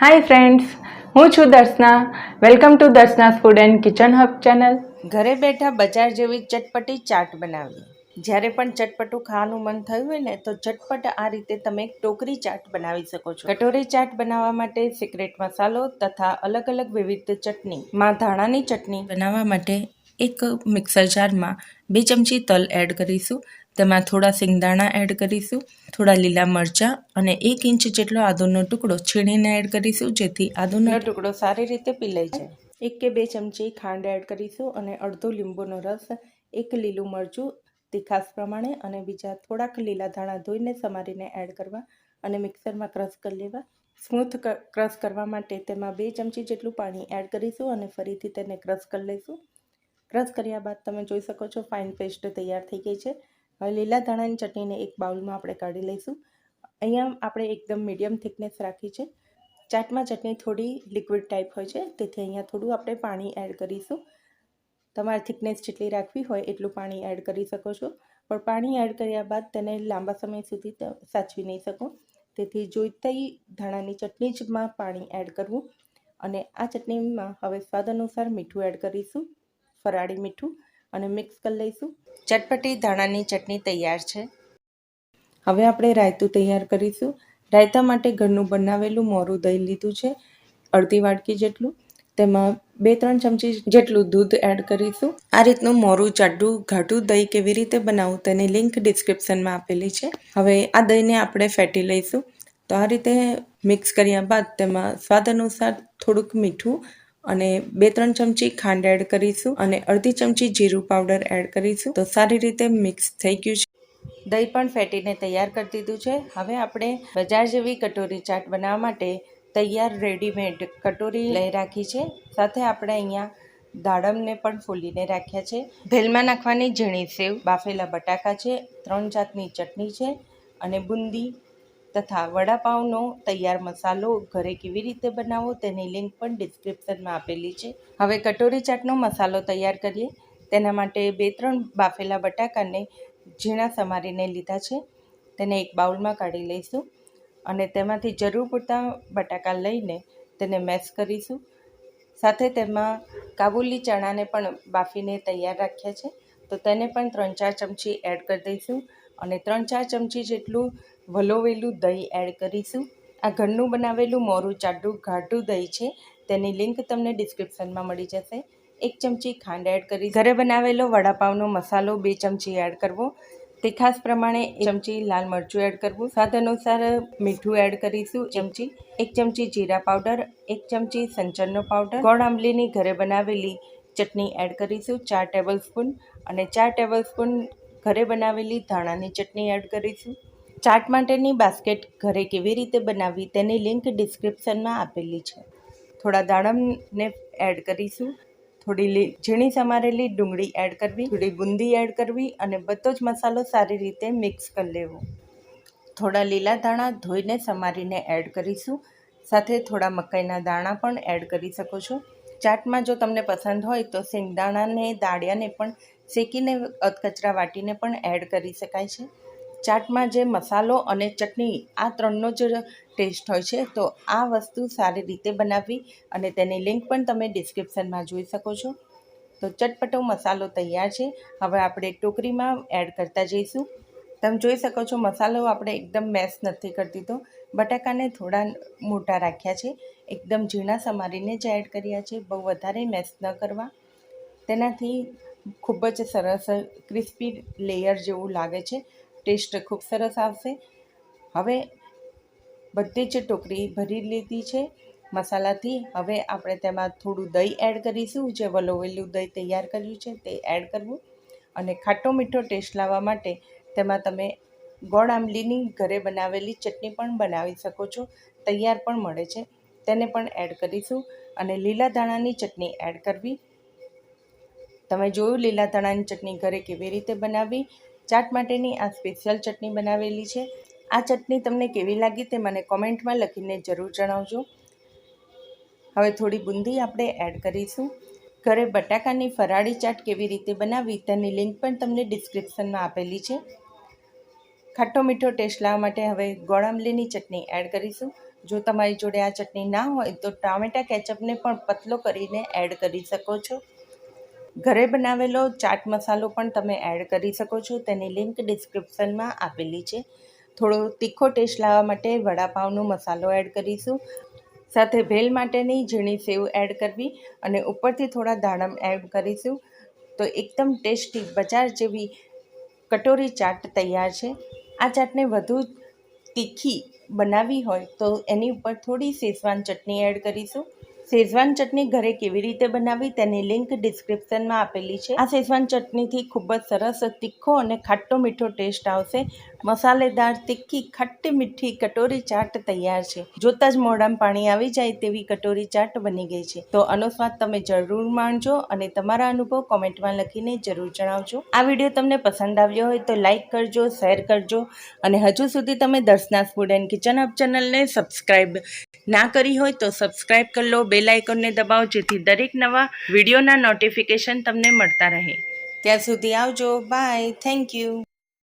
હાય friends હું છું Darshana. Welcome to Darshana food and kitchen hub channel ઘરે બેઠા બજાર જેવી ચટપટી ચાટ બનાવી જ્યારે પણ ચટપટું ખાવાનું મન થયું હોય ને, તો ચટપટ આ રીતે તમે એક ટોકરી ચાટ બનાવી શકો છો. કટોરી ચાટ બનાવવા માટે સિક્રેટ મસાલો તથા અલગ અલગ વિવિધ ચટણી, માં ધાણાની ચટણી બનાવવા માટે એક મિક્સર જારમાં બે ચમચી તલ એડ કરીશું. તેમાં થોડા સિંગદાણા એડ કરીશું, થોડા લીલા મરચાં અને એક ઇંચ જેટલો આદુનો ટુકડો છીણીને એડ કરીશું, જેથી આદુનો ટુકડો સારી રીતે પીલાઈ જાય. એક કે બે ચમચી ખાંડ એડ કરીશું અને અડધો લીંબુનો રસ, એક લીલું મરચું તીખાસ પ્રમાણે અને બીજા થોડાક લીલા ધાણા ધોઈને સમારીને એડ કરવા અને મિક્સરમાં ક્રશ કરી લેવા. સ્મૂથ ક્રશ કરવા માટે તેમાં બે ચમચી જેટલું પાણી એડ કરીશું અને ફરીથી તેને ક્રશ કરી લઈશું. ક્રશ કર્યા બાદ તમે જોઈ શકો છો ફાઇન પેસ્ટ તૈયાર થઈ ગઈ છે. હવે લીલા ધાણાની ચટણીને એક બાઉલમાં આપણે કાઢી લઈશું. અહીંયા આપણે એકદમ મીડિયમ થિકનેસ રાખી છે. ચાટમાં ચટણી થોડી લિક્વિડ ટાઈપ હોય છે, તેથી અહીંયા થોડું આપણે પાણી એડ કરીશું. તમારે થિકનેસ જેટલી રાખવી હોય એટલું પાણી એડ કરી શકો છો. પણ પાણી એડ કર્યા બાદ તેને લાંબા સમય સુધી સાચવી નહીં શકો. તેથી જોઈતી ધાણાની ચટણી જમાં પાણી એડ કરવું. અને આ ચટણીમાં હવે સ્વાદ અનુસાર મીઠું એડ કરીશું. ફરાળી મીઠું. અને મિક્સ કરી લઈશું. ચટપટી ધાણાની ચટણી તૈયાર છે. હવે આપણે રાયતું તૈયાર કરીશું. રાયતા માટે ઘરનું બનાવેલું મોરું દહીં લીધું છે અડધી વાટકી જેટલું. તેમાં બે ત્રણ ચમચી જેટલું દૂધ એડ કરીશું. આ રીતનું મોરું જાડું ઘાટું દહીં કેવી રીતે બનાવવું તેની લિંક ડિસ્ક્રિપ્શનમાં આપેલી છે. હવે આ દહીંને આપણે ફેટી લઈશું. તો આ રીતે મિક્સ કર્યા બાદ તેમાં સ્વાદ અનુસાર થોડુંક મીઠું અને બે ત્રણ ચમચી ખાંડ એડ કરીશું અને અડધી ચમચી જીરું પાવડર એડ કરીશું. તો સારી રીતે મિક્સ થઈ ગયું છે. દહીં પણ ફેટીને તૈયાર કરી દીધું છે. હવે આપણે બજાર જેવી કટોરી ચાટ બનાવવા માટે તૈયાર રેડીમેડ કટોરી લઈ રાખી છે. સાથે આપણે અહીંયા દાડમને પણ ફોલીને રાખ્યા છે. ભેલમાં નાખવાની ઝીણી સેવ, બાફેલા બટાકા છે, ત્રણ જાતની ચટણી છે અને બુંદી તથા વડાપાઉંનો તૈયાર મસાલો ઘરે કેવી રીતે બનાવવો તેની લિંક પણ ડિસ્ક્રિપ્શનમાં આપેલી છે. હવે કટોરી ચાટનો મસાલો તૈયાર કરીએ. તેના માટે બે ત્રણ બાફેલા બટાકાને ઝીણા સમારીને લીધા છે. તેને એક બાઉલમાં કાઢી લઈશું અને તેમાંથી જરૂર પૂરતા બટાકા લઈને તેને મેશ કરીશું. સાથે તેમાં કાબુલી ચણાને પણ બાફીને તૈયાર રાખ્યા છે. તો તેને પણ ત્રણ ચાર ચમચી એડ કરી દઈશું. અને ત્રણ ચાર ચમચી જેટલું વલોવેલું દહીં એડ કરીશું. આ ઘરનું બનાવેલું મોરું ચાડું ઘાટું દહીં છે, તેની લિંક તમને ડિસ્ક્રિપ્શનમાં મળી જશે. એક ચમચી ખાંડ એડ કરી ઘરે બનાવેલો વડાપાવનો મસાલો બે ચમચી એડ કરવો. તીખાસ પ્રમાણે એક ચમચી લાલ મરચું એડ કરવું. સ્વાદ અનુસાર મીઠું એડ કરીશું ચમચી. એક ચમચી જીરા પાવડર, એક ચમચી સંચરનો પાવડર. ગોળ આંબલીની ઘરે બનાવેલી ચટણી એડ કરીશું ચાર ટેબલ સ્પૂન. અને ચાર ટેબલ સ્પૂન ઘરે બનાવેલી ધાણાની ચટણી એડ કરીશું. ચાટ માટેની બાસ્કેટ ઘરે કેવી રીતે બનાવવી તેની લિંક ડિસ્ક્રિપ્શનમાં આપેલી છે. થોડા દાડમને એડ કરીશું. થોડી લી- ઝીણી સમારેલી ડુંગળી એડ કરવી, થોડી બુંદી એડ કરવી અને બધો જ મસાલો સારી રીતે મિક્સ કરી લેવો. થોડા લીલા દાણા ધોઈને સમારીને એડ કરીશું. સાથે થોડા મકાઈના દાણા પણ એડ કરી શકો છો. ચાટમાં જો તમને પસંદ હોય તો સિંગદાણાને, દાળિયાને પણ શેકીને અધકચરા વાટીને પણ એડ કરી શકાય છે. ચાટમાં જે મસાલો અને ચટણી આ ત્રણનો જ ટેસ્ટ હોય છે, તો આ વસ્તુ સારી રીતે બનાવવી અને તેની લિંક પણ તમે ડિસ્ક્રિપ્શનમાં જોઈ શકો છો. તો ચટપટો મસાલો તૈયાર છે. હવે આપણે ટોકરીમાં એડ કરતા જઈશું. તમે જોઈ શકો છો, મસાલો આપણે એકદમ મેસ નથી કરતી તો. બટાકાને થોડા મોટા રાખ્યા છે. એકદમ ઝીણા સમારીને જ એડ કર્યા છે. બહુ વધારે મેસ ન કરવા. તેનાથી ખૂબ જ સરસ ક્રિસ્પી લેયર જેવું લાગે છે. ટેસ્ટ ખૂબ સરસ આવશે. હવે બધી જ ટોકરી ભરી લીધી છે. મસાલાથી હવે આપણે તેમાં થોડું દહીં એડ કરીશું. જે વલોવેલું દહીં તૈયાર કર્યું છે તે એડ કરવું. અને ખાટો મીઠો ટેસ્ટ લાવવા માટે તેમાં તમે ગોળ આંબલીની ઘરે બનાવેલી ચટણી પણ બનાવી શકો છો. તૈયાર પણ મળે છે. તેને પણ એડ કરીશું. અને લીલા ધાણાની ચટણી એડ કરવી. તમે જોયું લીલા ધાણાની ચટણી ઘરે કેવી રીતે બનાવવી? ચાટ માટેની આ સ્પેશિયલ ચટણી બનાવેલી છે. આ ચટણી તમને કેવી લાગી તે મને કોમેન્ટમાં લખીને જરૂર જણાવજો. હવે થોડી બુંદી આપણે એડ કરીશું. ઘરે બટાકાની ફરાળી ચાટ કેવી રીતે બનાવવી તેની લિંક પણ તમને ડિસ્ક્રિપ્શનમાં આપેલી છે. ખાટો મીઠો ટેસ્ટ લાવવા માટે હવે ગોળ ચટણી એડ કરીશું. જો તમારી જોડે આ ચટણી ના હોય તો ટામેટા કેચઅપને પણ પતલો કરીને એડ કરી શકો છો. ઘરે બનાવેલો ચાટ મસાલો પણ તમે એડ કરી શકો છો. તેની લિંક ડિસ્ક્રિપ્શનમાં આપેલી છે. થોડો તીખો ટેસ્ટ લાવવા માટે વડાપાવનો મસાલો એડ કરીશું. સાથે ભેલ માટેની ઝીણી સેવ એડ કરવી અને ઉપરથી થોડા દાડમ એડ કરીશું. તો એકદમ ટેસ્ટી બજાર જેવી કટોરી ચાટ તૈયાર છે. આ ચાટને વધુ તીખી બનાવવી હોય તો એની ઉપર થોડી શેઝવાન ચટણી એડ કરીશું. શેઝવાન ચટણી ઘરે કેવી રીતે બનાવવી તેની લિંક ડિસ્ક્રિપ્શનમાં આપેલી છે. આ શેઝવાન ચટણીથી ખૂબ જ સરસ તીખો અને ખાટો મીઠો ટેસ્ટ આવશે. મસાલેદાર, તીખી, ખટ્ટી મીઠી કટોરી ચાટ તૈયાર છે. જોતાં જ મોઢામાં પાણી આવી જાય તેવી કટોરી ચાટ બની ગઈ છે. તો આનો સ્વાદ તમે જરૂર માણજો અને તમારા અનુભવ કોમેન્ટમાં લખીને જરૂર જણાવજો. આ વીડિયો તમને પસંદ આવ્યો હોય તો લાઇક કરજો, શેર કરજો અને હજુ સુધી તમે Darshana's food and kitchen hub ચેનલને સબસ્ક્રાઈબ ના કરી હોય તો સબસ્ક્રાઈબ કરી લો, બેલ આઇકોનને દબાવો જેથી દરેક નવા વિડીયોના નોટિફિકેશન તમને મળતા રહે. ત્યાં સુધી આવજો. બાય. Thank you.